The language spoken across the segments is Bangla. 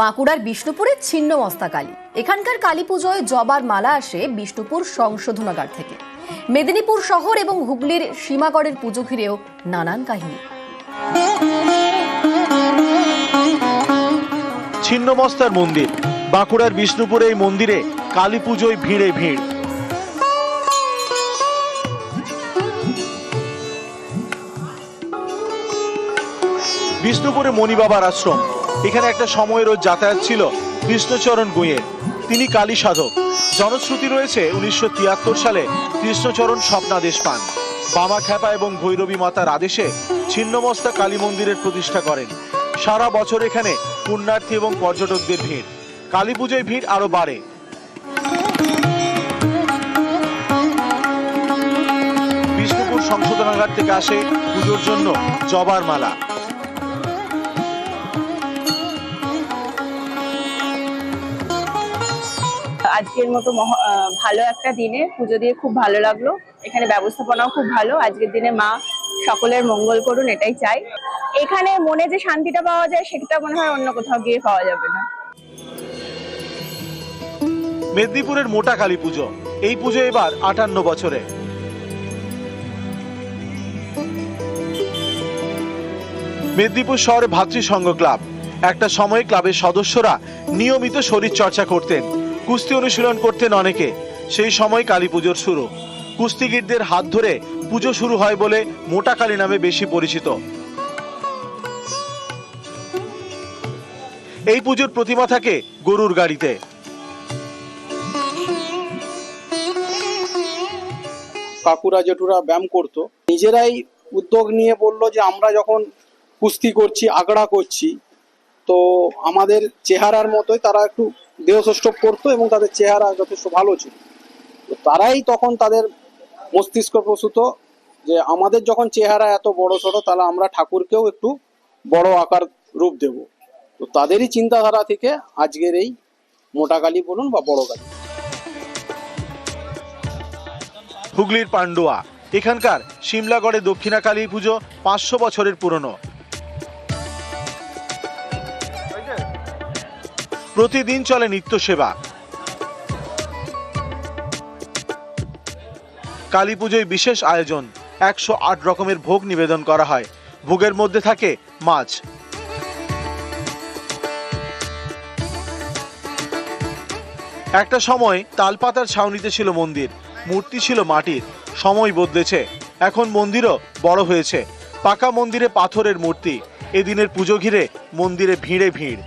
বাঁকুড়ার বিষ্ণুপুরের ছিন্ন মস্তা কালী এখানকার কালী পুজোয় জবার মালা আসে বিষ্ণুপুর সংশোধনাগার থেকে। মেদিনীপুর শহর এবং হুগলির সীমাগড়ের পুজো ঘিরেও নানান কাহিনী। ছিন্নমস্তার মন্দির। বাঁকুড়ার বিষ্ণুপুরে এই মন্দিরে কালী পুজোয় ভিড়ে ভিড়। বিষ্ণুপুরে মণিবাবার আশ্রম। এখানে একটা সময় রোজ যাতায়াত ছিল কৃষ্ণচরণ গুঁয়ের তিনি কালী সাধক। জনশ্রুতি রয়েছে উনিশশো তিয়াত্তর সালে কৃষ্ণচরণ স্বপ্নাদেশ পান। বামা খ্যাপা এবং ভৈরবী মাতার আদেশে ছিন্নমস্তা কালী মন্দিরের প্রতিষ্ঠা করেন। সারা বছর এখানে পুণ্যার্থী এবং পর্যটকদের ভিড়। কালী পুজোয় ভিড় আরও বাড়ে। বিষ্ণুপুর সংশোধনাগার থেকে আসে পুজোর জন্য জবার মালা। আজকের মতো ভালো একটা দিনে পুজো দিয়ে খুব ভালো লাগল। এখানে ব্যবস্থাপনাও খুব ভালো। আজকের দিনে মা সকলের মঙ্গল করুন, এটাই চাই। এখানে মনে যে শান্তিটা পাওয়া যায়, সেটা মনে হয় অন্য কোথাও গিয়ে পাওয়া যাবে না। মেদিনীপুরের মোটা কালী পুজো। এই পুজো এবার আটান্ন বছরে। মেদিনীপুর শহরে ভাতৃসংঘ ক্লাব। একটা সময় ক্লাবের সদস্যরা নিয়মিত শরীর চর্চা করতেন। কুস্তি অনুশীলন করতেন অনেকে। সেই সময় কালী পুজোর শুরু। কুস্তিগীরদের হাত ধরে পুজো শুরু হয় বলে মোটা কালী নামে বেশি পরিচিত। এই পুজোর প্রতিমা থাকে গরুর গাড়িতে। কাকুরা, জেঠুরা ব্যায়াম করতো। নিজেরাই উদ্যোগ নিয়ে বলল যে, আমরা যখন কুস্তি করছি আগড়া করছি, তো আমাদের চেহারার মতোই তারা একটু দেহসষ্টভ করতো এবং তাদের চেহারা যথেষ্ট ভালো ছিল। তো তারাই তখন তাদের মস্তিষ্ক প্রসূত যে আমাদের যখন চেহারা এত বড় ছোট, তাহলে আমরা ঠাকুরকেও একটু বড় আকার রূপ দেব। তো তাদেরই চিন্তাধারা থেকে আজকের এই মোটা কালী বলুন বা বড় কালী। হুগলির পান্ডুয়া, এখানকার সিমলাগড়ে দক্ষিণা কালী পুজো পাঁচশো বছরের পুরনো। প্রতিদিন চলে নিত্য সেবা কালী পুজোয় বিশেষ আয়োজন, একশো আট রকমের ভোগ নিবেদন করা হয়। ভোগের মধ্যে থাকে মাছ। একটা সময় তালপাতার ছাউনিতে ছিল মন্দির, মূর্তি ছিল মাটির, সময় বদলেছে। এখন মন্দিরও বড় হয়েছে। পাকা মন্দিরে পাথরের মূর্তি, এদিনের পুজো ঘিরে মন্দিরে ভিড়ে ভিড়।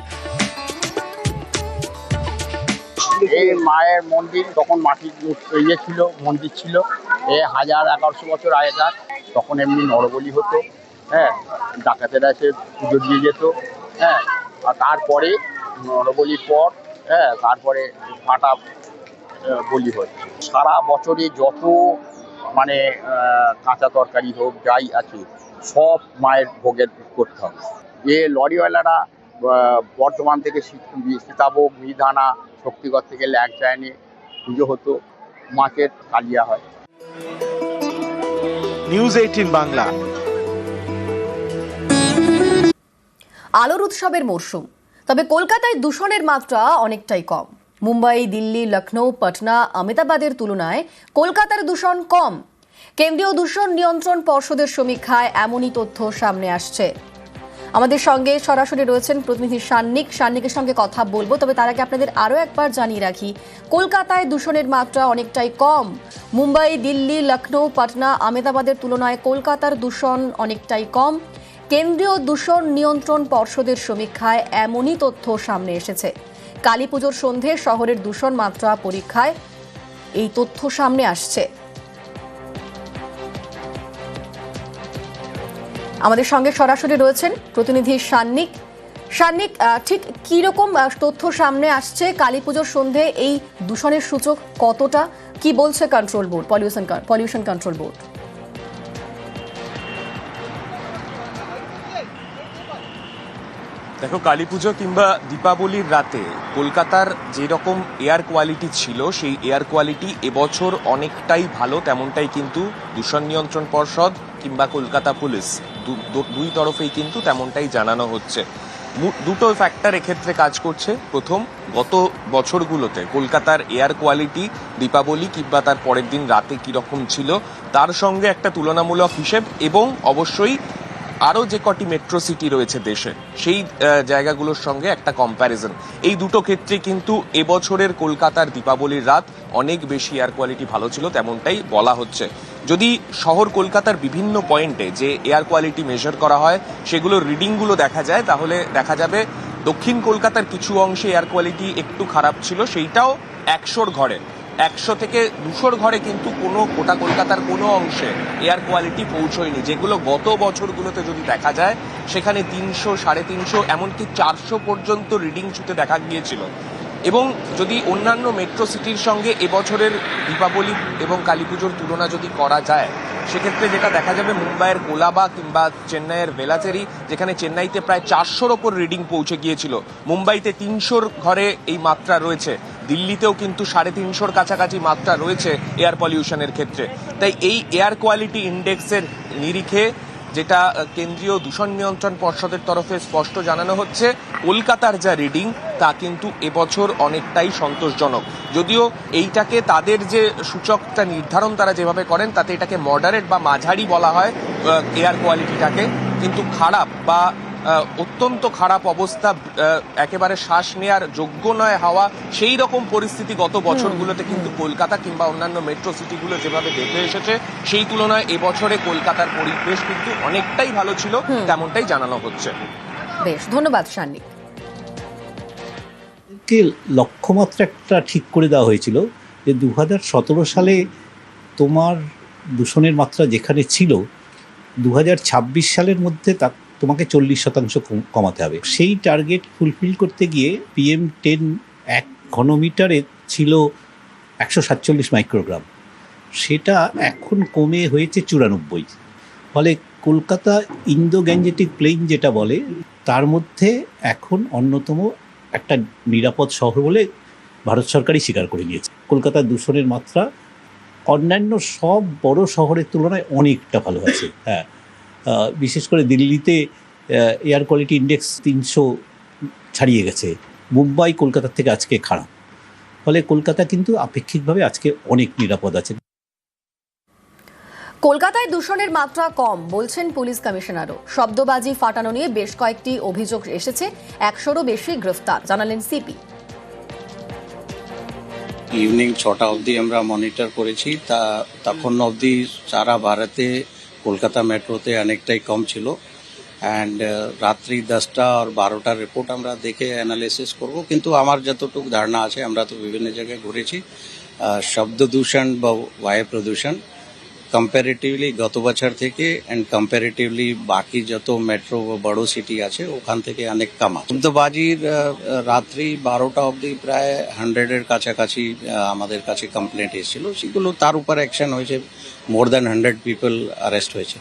এই মায়ের মন্দির, তখন মাটির ইয়ে ছিল, মন্দির ছিল, এ হাজার এগারোশো বছর আগেকার তখন এমনি নরবলি হতো হ্যাঁ ডাকাতেরা এসে পুজো দিয়ে যেত হ্যাঁ আর তারপরে নরবলির পর হ্যাঁ তারপরে ফাটা বলি হচ্ছে সারা বছরে যত মানে কাঁচা তরকারি হোক, যাই আছে, সব মায়ের ভোগের করতে হবে। যে লরিওয়ালারা বর্ধমান থেকে সীতাভোগ মিধানা শক্তিগড় থেকে ল্যাংচা এনে পুজো হতো মাছের কালিয়া হয়। News eighteen Bangla. আলোর উৎসবের মরশুম তবে কলকাতায় দূষণের মাত্রা অনেকটাই কম। মুম্বাই দিল্লি লখনৌ পাটনা আমেদাবাদের তুলনায় কলকাতার দূষণ কম। কেন্দ্রীয় দূষণ নিয়ন্ত্রণ পর্ষদের সমীক্ষায় এমনই তথ্য সামনে আসছে। আমাদের সঙ্গে সরাসরি রয়েছেন প্রতিনিধি সান্নিক। সান্নিকের সঙ্গে কথা বলব, তবে তার আগে আপনাদের আরও একবার জানিয়ে রাখি, কলকাতায় দূষণের মাত্রা অনেকটাই কম। মুম্বাই, দিল্লি, লখনৌ, পাটনা আমেদাবাদের তুলনায় কলকাতার দূষণ অনেকটাই কম। কেন্দ্রীয় দূষণ নিয়ন্ত্রণ পর্ষদের সমীক্ষায় এমনই তথ্য সামনে এসেছে। কালী পুজোর সন্ধে শহরের দূষণ মাত্রা পরীক্ষায় এই তথ্য সামনে আসছে। আমাদের সঙ্গে সরাসরি রয়েছেন প্রতিনিধি সান্নিক। সান্নিক ঠিক কীরকম আহ, তথ্য সামনে আসছে? কালী পুজোর সন্ধে এই দূষণের সূচক কতটা? কি বলছে control board pollution pollution control board দেখো কালী পুজো কিংবা দীপাবলির রাতে কলকাতার যেরকম এয়ার কোয়ালিটি ছিল সেই এয়ার কোয়ালিটি এবছর অনেকটাই ভালো তেমনটাই কিন্তু দূষণ নিয়ন্ত্রণ পর্ষদ কিংবা কলকাতা পুলিশ দুই তরফেই কিন্তু তেমনটাই জানানো হচ্ছে। দুটো ফ্যাক্টর এক্ষেত্রে কাজ করছে। প্রথম, গত বছরগুলোতে কলকাতার এয়ার কোয়ালিটি দীপাবলি কিংবা তার পরের দিন রাতে কীরকম ছিল, তার সঙ্গে একটা তুলনামূলক হিসেব এবং অবশ্যই আরও যে কটি মেট্রো সিটি রয়েছে দেশে, সেই জায়গাগুলোর সঙ্গে একটা কম্প্যারিজন এই দুটো ক্ষেত্রে কিন্তু এবছরের কলকাতার দীপাবলির রাত অনেক বেশি এয়ার কোয়ালিটি ভালো ছিল, তেমনটাই বলা হচ্ছে। যদি শহর কলকাতার বিভিন্ন পয়েন্টে যে এয়ার কোয়ালিটি মেজার করা হয়, সেগুলোর রিডিংগুলো দেখা যায়, তাহলে দেখা যাবে দক্ষিণ কলকাতার কিছু অংশে এয়ার কোয়ালিটি একটু খারাপ ছিল, সেইটাও একশোর ঘরে। একশো থেকে দুশোর ঘরে কিন্তু কোনো গোটা কলকাতার কোনো অংশে এয়ার কোয়ালিটি পৌঁছয়নি, যেগুলো গত বছরগুলোতে যদি দেখা যায়, সেখানে তিনশো, সাড়ে তিনশো, এমনকি চারশো পর্যন্ত রিডিং ছুতে দেখা গিয়েছিল। এবং যদি অন্যান্য মেট্রো সিটির সঙ্গে এবছরের দীপাবলি এবং কালী পুজোর তুলনা যদি করা যায়, সেক্ষেত্রে যেটা দেখা যাবে মুম্বাইয়ের কোলাবা কিংবা চেন্নাইয়ের বেলাচেরি, যেখানে চেন্নাইতে প্রায় চারশোর ওপর রিডিং পৌঁছে গিয়েছিল। মুম্বাইতে তিনশোর ঘরে এই মাত্রা রয়েছে। দিল্লিতেও কিন্তু সাড়ে তিনশোর কাছাকাছি মাত্রা রয়েছে এয়ার পলিউশনের ক্ষেত্রে। তাই এই এয়ার কোয়ালিটি ইন্ডেক্সের নিরিখে যেটা কেন্দ্রীয় দূষণ নিয়ন্ত্রণ পর্ষদের তরফে স্পষ্ট জানানো হচ্ছে, কলকাতার যা রিডিং, তা কিন্তু এবছর অনেকটাই সন্তোষজনক। যদিও এইটাকে তাদের যে সূচকটা নির্ধারণ তারা যেভাবে করেন, তাতে এটাকে মডারেট বা মাঝারি বলা হয় এয়ার কোয়ালিটিটাকে। কিন্তু খারাপ বা অত্যন্ত খারাপ অবস্থা একেবারে শ্বাস নেয়ার যোগ্য নয় হাওয়া। সেই রকম পরিস্থিতি গত বছরগুলোতে কিন্তু কলকাতা কিংবা অন্যান্য মেট্রো সিটিগুলো যেভাবে দেখে এসেছে সেই তুলনায় এবছরে কলকাতার পরিবেশ কিন্তু অনেকটাই ভালো ছিল তেমনটাই জানানো হচ্ছে। বেশ ধন্যবাদ সান্নিক। কে লক্ষ্যমাত্রা একটা ঠিক করে দেওয়া হয়েছিল যে দু হাজার সতেরো সালে তোমার দূষণের মাত্রা যেখানে ছিল দু হাজার ছাব্বিশ সালের মধ্যে তা তোমাকে চল্লিশ শতাংশ কম- কমাতে হবে। সেই টার্গেট ফুলফিল করতে গিয়ে পিএম টেন এক ঘনমিটারে ছিল একশো সাতচল্লিশ মাইক্রোগ্রাম সেটা এখন কমে হয়েছে চুরানব্বই। ফলে কলকাতা ইন্দো গ্যাঞ্জেটিক প্লেন যেটা বলে, তার মধ্যে এখন অন্যতম একটা নিরাপদ শহর বলে ভারত সরকারই স্বীকার করে নিয়েছে। কলকাতার দূষণের মাত্রা অন্যান্য সব বড় শহরের তুলনায় অনেকটা ভালো আছে। হ্যাঁ। বিশেষ করে দিল্লিতে এয়ার কোয়ালিটি ইন্ডেক্স তিনশো ছাড়িয়ে গেছে। মুম্বাই কলকাতার থেকে আজকে খারাপ। ফলে কলকাতা কিন্তু আপেক্ষিকভাবে আজকে অনেক নিরাপদ আছে। কলকাতায় দূষণের মাত্রা কম বলছেন পুলিশ কমিশনারও। শব্দবাজি ফাটানো নিয়ে বেশ কয়েকটি অভিযোগ এসেছে। একশোরও বেশি গ্রেফতার জানালেন সিপি। ইভিনিং ছটা অবধি আমরা মনিটর করেছি। তা তখন অবধি সারা ভারতে কলকাতা মেট্রোতে অনেকটাই কম ছিল। অ্যান্ড রাত্রি দশটা আর বারোটার রিপোর্ট আমরা দেখে অ্যানালিসিস করব। কিন্তু আমার যতটুকু ধারণা আছে, আমরা তো বিভিন্ন জায়গায় ঘুরেছি। শব্দ দূষণ বা বায়ু প্রদূষণ কম্পারেটিভলি গত বছর থেকে অ্যান্ড কম্পারেটিভলি বাকি যত মেট্রো বা বড় সিটি আছে, ওখান থেকে অনেক কামা বাজির রাত্রি বারোটা অবধি প্রায় হান্ড্রেডের কাছাকাছি আমাদের কাছে কমপ্লেন্ট এসেছিল। সেগুলো তার উপর অ্যাকশন হয়েছে। More than hundred people arrest হয়েছে।